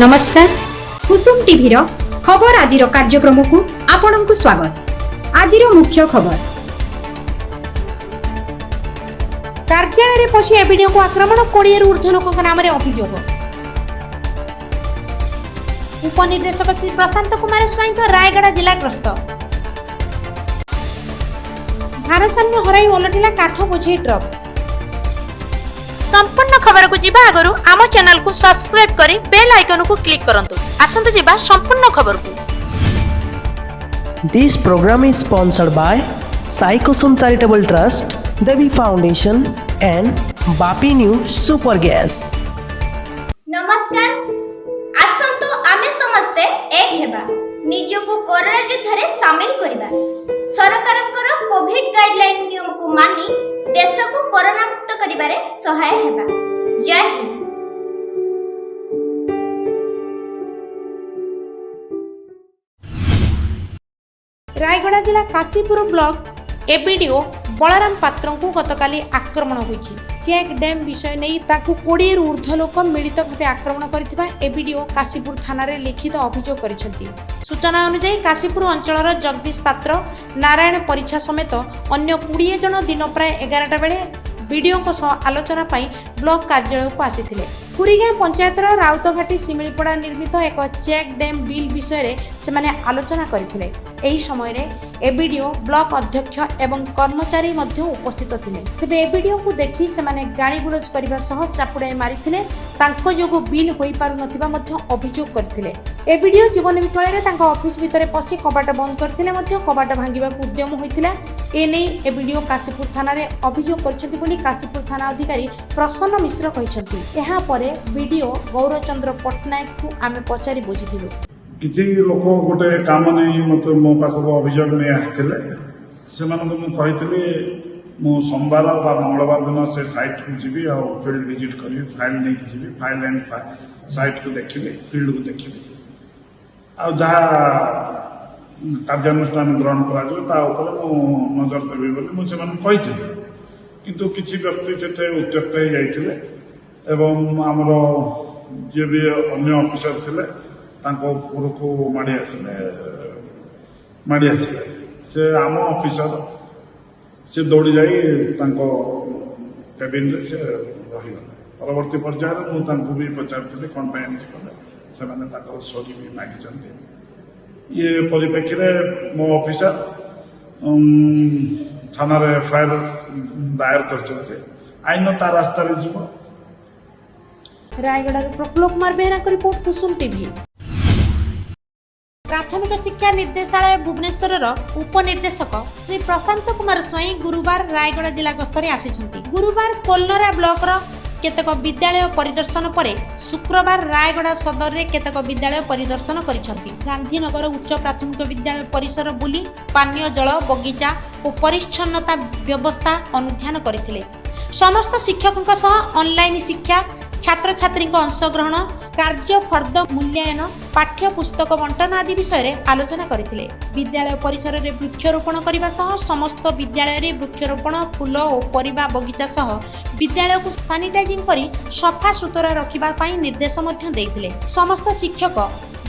ନମସ୍କାର କୁସୁମ ଟିଭିର ଖବର ଆଜିର କାର୍ଯ୍ୟକ୍ରମକୁ ଆପଣଙ୍କୁ ସ୍ୱାଗତ ଆଜିର ମୁଖ୍ୟ ଖବର କାର୍ଯ୍ୟାଳୟରେ ପଶି ଏବିଡିଓଙ୍କୁ ଆକ୍ରମଣ କୋଡ଼ିଏରୁ ଉର୍ଦ୍ଧ୍ୱ ଲୋକଙ୍କ ନାମରେ ଅଭିଯୋଗ ଉପନିର୍ଦ୍ଦେଶକ ଶ୍ରୀ ପ୍ରଶାନ୍ତ କୁମାର ସ୍ୱାଇଁଙ୍କ ରାୟଗଡ଼ା ଜିଲ୍ଲା ଗ୍ରସ୍ତ ଭାରସାମ୍ୟ ହରାଇ ଓଲଟିଲା କାଠ ବୋଝେଇ ଟ୍ରକ୍ সম্পূর্ণ খবরকু যা আগর আম চ্যানেলকু সবসক্রাইব করে বেল আইকনকু ক্লিক করন্তু আসন্তু যা সম্পূর্ণ খবরকু this program is sponsored by সাইকোসোম charitable trust Devi foundation and Bapi new super gas নমস্কার আসন্তু আমি সমস্তে এক হেবা নিজকু করোনা যুদ্ধরে সামিল করিবা সরকারଙ୍କର কোভিড গাইডলাইন নিয়মକୁ মানি ଦେଶକୁ କରୋନା ମୁକ୍ତ କରିବାରେ ସହାୟ ହେବା ଜୟ ହିନ୍ଦ ରାୟଗଡ଼ା ଜିଲ୍ଲା କାଶୀପୁର ବ୍ଲକ ଏବିଡିଓ ବଳରାମ ପାତ୍ରଙ୍କୁ ଗତକାଲି ଆକ୍ରମଣ ହୋଇଛି ଚ୍ୟାକ୍ ଡ୍ୟାମ୍ ବିଷୟ ନେଇ ତାଙ୍କୁ କୋଡ଼ିଏରୁ ଉର୍ଦ୍ଧ୍ୱ ଲୋକ ମିଳିତ ଭାବେ ଆକ୍ରମଣ କରିଥିବା ଏବିଡିଓ କାଶୀପୁର ଥାନାରେ ଲିଖିତ ଅଭିଯୋଗ କରିଛନ୍ତି ସୂଚନା ଅନୁଯାୟୀ କାଶୀପୁର ଅଞ୍ଚଳର ଜଗଦୀଶ ପାତ୍ର ନାରାୟଣ ପରିଚ୍ଛା ସମେତ ଅନ୍ୟ କୋଡ଼ିଏ ଜଣ ଦିନ ପ୍ରାୟ ଏଗାରଟା ବେଳେ ବିଡ଼ିଓଙ୍କ ସହ ଆଲୋଚନା ପାଇଁ ବ୍ଲକ କାର୍ଯ୍ୟାଳୟକୁ ଆସିଥିଲେ ପୁରୀଗାଁ ପଞ୍ଚାୟତର ରାଉତଘାଟି ଶିମିଳିପଡ଼ା ନିର୍ମିତ ଏକ ଚେକ୍ ଡ୍ୟାମ୍ ବିଲ୍ ବିଷୟରେ ସେମାନେ ଆଲୋଚନା କରିଥିଲେ ଏହି ସମୟରେ ଏବିଡିଓ ବ୍ଲକ ଅଧ୍ୟକ୍ଷ ଏବଂ କର୍ମଚାରୀ ମଧ୍ୟ ଉପସ୍ଥିତ ଥିଲେ ତେବେ ଏବିଡିଓଙ୍କୁ ଦେଖି ସେମାନେ ଗାଳିଗୁଲଜ କରିବା ସହ ଚାପୁଡ଼ାଇ ମାରିଥିଲେ ତାଙ୍କ ଯୋଗୁଁ ବିଲ୍ ହୋଇପାରୁନଥିବା ମଧ୍ୟ ଅଭିଯୋଗ କରିଥିଲେ ଏବିଡିଓ ଜୀବନ ବିକଳରେ ତାଙ୍କ ଅଫିସ ଭିତରେ ପଶି କବାଟ ବନ୍ଦ କରିଥିଲେ ମଧ୍ୟ କବାଟ ଭାଙ୍ଗିବାକୁ ଉଦ୍ୟମ ହୋଇଥିଲା ଏ ନେଇ ଏବିଡିଓ କାଶୀପୁର ଥାନାରେ ଅଭିଯୋଗ କରିଛନ୍ତି ବୋଲି କାଶୀପୁର ଥାନା ଅଧିକାରୀ ପ୍ରସନ୍ନ ମିଶ୍ର କହିଛନ୍ତି ଏହାପରେ ବିଡିଓ ଗୌରଚନ୍ଦ୍ର ପଟ୍ଟନାୟକଙ୍କୁ ଆମେ ପଚାରି ବୁଝିଥିଲୁ କିଛି ଲୋକ ଗୋଟେ କାମ ନେଇ ମୋତେ ମୋ ପାଖକୁ ଅଭିଯୋଗ ନେଇ ଆସିଥିଲେ ସେମାନଙ୍କୁ ମୁଁ କହିଥିଲି ମୁଁ ସୋମବାର ବା ମଙ୍ଗଳବାର ଦିନ ସେ ସାଇଟ୍କୁ ଯିବି ଆଉ ଫିଲ୍ଡ ଭିଜିଟ୍ କରିବି ଫାଇଲ୍ ନେଇକି ଯିବି ଫାଇଲ୍ ଆଣ୍ଡ ସାଇଟ୍କୁ ଦେଖିବି ଫିଲ୍ଡକୁ ଦେଖିବି ଆଉ ଯାହା କାର୍ଯ୍ୟାନୁଷ୍ଠାନ ଗ୍ରହଣ କରାଯିବ ତା ଉପରେ ମୁଁ ନଜର ଦେବି ବୋଲି ମୁଁ ସେମାନଙ୍କୁ କହିଥିଲି କିନ୍ତୁ କିଛି ବ୍ୟକ୍ତି ସେଠାରେ ଉତ୍ତ୍ୟକ୍ତ ହୋଇଯାଇଥିଲେ ଏବଂ ଆମର ଯିଏ ବି ଅନ୍ୟ ଅଫିସର ଥିଲେ ତାଙ୍କ ଉପରକୁ ମାଡ଼ି ଆସିଲେ ମାଡ଼ି ଆସିଲେ ସେ ଆମ ଅଫିସର ସେ ଦୌଡ଼ି ଯାଇ ତାଙ୍କ କ୍ୟାବିନ୍ରେ ସେ ରହିଗଲେ ପରବର୍ତ୍ତୀ ପର୍ଯ୍ୟାୟରେ ମୁଁ ତାଙ୍କୁ ବି ପଚାରିଥିଲି କ'ଣ ପାଇଁ ଏମିତି କଲେ ସେମାନେ ତାଙ୍କର ସରି ବି ମାଗିଛନ୍ତି ইয়ে পরিপ্রেক্ষিতে মো অফিসর থানার এফআইআর দায়ের করছেন আইন তা রাস্তায় যাব রায়গড়ার প্রফুল্ল কুমার বেহরাঙ্ক রিপোর্ট কুসুম টিভি ପ୍ରାଥମିକ ଶିକ୍ଷା ନିର୍ଦ୍ଦେଶାଳୟ ଭୁବନେଶ୍ୱରର ଉପନିର୍ଦ୍ଦେଶକ ଶ୍ରୀ ପ୍ରଶାନ୍ତ କୁମାର ସ୍ୱାଇଁ ଗୁରୁବାର ରାୟଗଡ଼ା ଜିଲ୍ଲା ଗସ୍ତରେ ଆସିଛନ୍ତି ଗୁରୁବାର କୋଲନରା ବ୍ଲକର কেতক বিদ্যালয় পরিদর্শন পরে শুক্রবার রায়গড়া সদরের কেতক বিদ্যালয় পরিদর্শন করেছেন গান্ধীনগর উচ্চ প্রাথমিক বিদ্যালয় পরিসর বুলি পানীয় জল বগিচা ও পরিচ্ছন্নতা ব্যবস্থা অনুধান করে সমস্ত শিক্ষকঙ্ সহ অনলাইন শিক্ষা ছাত্রছাত্রী অংশগ্রহণ କାର୍ଯ୍ୟ ଫର୍ଦ୍ଦ ମୂଲ୍ୟାୟନ ପାଠ୍ୟପୁସ୍ତକ ବଣ୍ଟନ ଆଦି ବିଷୟରେ ଆଲୋଚନା କରିଥିଲେ ବିଦ୍ୟାଳୟ ପରିସରରେ ବୃକ୍ଷରୋପଣ କରିବା ସହ ସମସ୍ତ ବିଦ୍ୟାଳୟରେ ବୃକ୍ଷରୋପଣ ଫୁଲ ଓ ପରିବା ବଗିଚା ସହ ବିଦ୍ୟାଳୟକୁ ସାନିଟାଇଜିଂ କରି ସଫା ସୁତୁରା ରଖିବା ପାଇଁ ନିର୍ଦ୍ଦେଶ ମଧ୍ୟ ଦେଇଥିଲେ ସମସ୍ତ ଶିକ୍ଷକ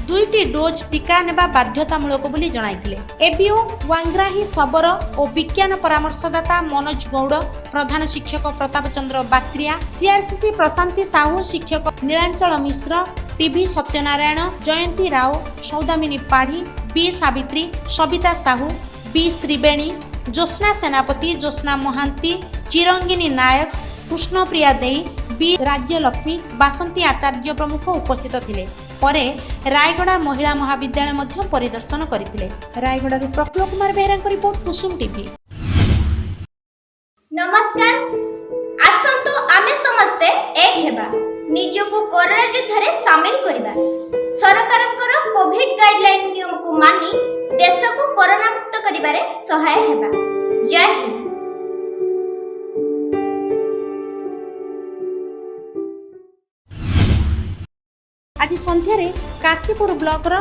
ଦୁଇଟି ଡୋଜ୍ ଟିକା ନେବା ବାଧ୍ୟତାମୂଳକ ବୋଲି ଜଣାଇଥିଲେ ଏବିୟୁ ୱାଙ୍ଗ୍ରାହି ଶବର ଓ ବିଜ୍ଞାନ ପରାମର୍ଶଦାତା ମନୋଜ ଗୌଡ଼ ପ୍ରଧାନ ଶିକ୍ଷକ ପ୍ରତାପ ଚନ୍ଦ୍ର ବାତ୍ରିଆ ସିଆର୍ସିସି ପ୍ରଶାନ୍ତି ସାହୁ ଶିକ୍ଷକ ନୀଳାଞ୍ଚଳ ମିଶ୍ର ଟିଭି ସତ୍ୟନାରାୟଣ ଜୟନ୍ତୀ ରାଓ ସୌଦାମିନୀ ପାଢ଼ୀ ବି ସାବିତ୍ରୀ ସବିତା ସାହୁ ବି ଶ୍ରୀବେଣୀ ଜ୍ୟୋତ୍ସ୍ନା ସେନାପତି ଜ୍ୟୋତ୍ସ୍ନା ମହାନ୍ତି ଚିରଙ୍ଗିନୀ ନାୟକ କୃଷ୍ଣପ୍ରିୟା ଦେଇ ବି ରାଜ୍ୟଲକ୍ଷ୍ମୀ ବାସନ୍ତୀ ଆଚାର୍ଯ୍ୟ ପ୍ରମୁଖ ଉପସ୍ଥିତ ଥିଲେ ପରେ ରାୟଗଡ଼ା ମହିଳା ମହାବିଦ୍ୟାଳୟ ମଧ୍ୟ ପରିଦର୍ଶନ କରିଥିଲେ ରାୟଗଡ଼ାରୁ ପ୍ରଫୁଲ୍ଲ କୁମାର ବେହେରାଙ୍କ ରିପୋର୍ଟ କୁସୁମ ଟିଭି ନମସ୍କାର ଆସନ୍ତୁ ଆମେ ସମସ୍ତେ ଏକ ହେବା ନିଜକୁ କରୋନା ଯୁଦ୍ଧରେ ସାମିଲ କରିବା ସରକାରଙ୍କର କୋଭିଡ ଗାଇଡଲାଇନ୍ ନିୟମକୁ ମାନି ଦେଶକୁ କରୋନା ମୁକ୍ତ କରିବାରେ ସହାୟ ହେବା ଜୟ ହିନ୍ଦ ଆଜି ସନ୍ଧ୍ୟାରେ କାଶୀପୁର ବ୍ଲକର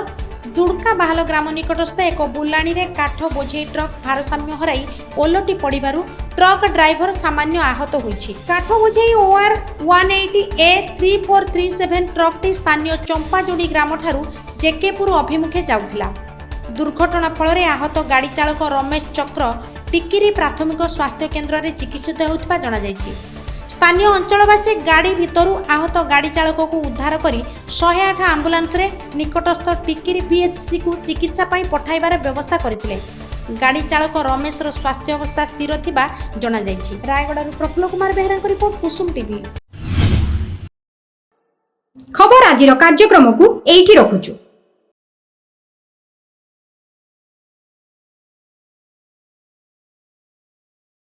ଦୁର୍କା ବାହାଲ ଗ୍ରାମ ନିକଟସ୍ଥ ଏକ ବୁଲାଣିରେ କାଠ ବୋଝେଇ ଟ୍ରକ୍ ଭାରସାମ୍ୟ ହରାଇ ଓଲଟି ପଡ଼ିବାରୁ ଟ୍ରକ୍ ଡ୍ରାଇଭର ସାମାନ୍ୟ ଆହତ ହୋଇଛି କାଠ ବୋଝେଇ OR one eighty A three four three seven ଟ୍ରକ୍ଟି ସ୍ଥାନୀୟ ଚମ୍ପାଯୋଡ଼ି ଗ୍ରାମଠାରୁ ଜେକେପୁର ଅଭିମୁଖେ ଯାଉଥିଲା ଦୁର୍ଘଟଣା ଫଳରେ ଆହତ ଗାଡ଼ି ଚାଳକ ରମେଶ ଚକ୍ର ଟିକିରି ପ୍ରାଥମିକ ସ୍ୱାସ୍ଥ୍ୟ କେନ୍ଦ୍ରରେ ଚିକିତ୍ସିତ ହେଉଥିବା ଜଣାଯାଇଛି ସ୍ଥାନୀୟ ଅଞ୍ଚଳବାସୀ ଗାଡ଼ି ଭିତରୁ ଆହତ ଗାଡ଼ି ଚାଳକକୁ ଉଦ୍ଧାର କରି ଶହେ ଆଠ ଆମ୍ବୁଲାନ୍ସରେ ନିକଟସ୍ଥ ଟିକିରି ପିଏଚ୍ସିକୁ ଚିକିତ୍ସା ପାଇଁ ପଠାଇବାର ବ୍ୟବସ୍ଥା କରିଥିଲେ ଗାଡ଼ି ଚାଳକ ରମେଶର ସ୍ୱାସ୍ଥ୍ୟ ଅବସ୍ଥା ସ୍ଥିର ଥିବା ଜଣାଯାଇଛି ରାୟଗଡ଼ାରୁ ପ୍ରଫୁଲ୍ଲ କୁମାର ବେହେରାଙ୍କ ରିପୋର୍ଟ କୁସୁମ ଟିଭି ଖବର ଆଜିର କାର୍ଯ୍ୟକ୍ରମକୁ ଏଇଠି ରଖୁଛୁ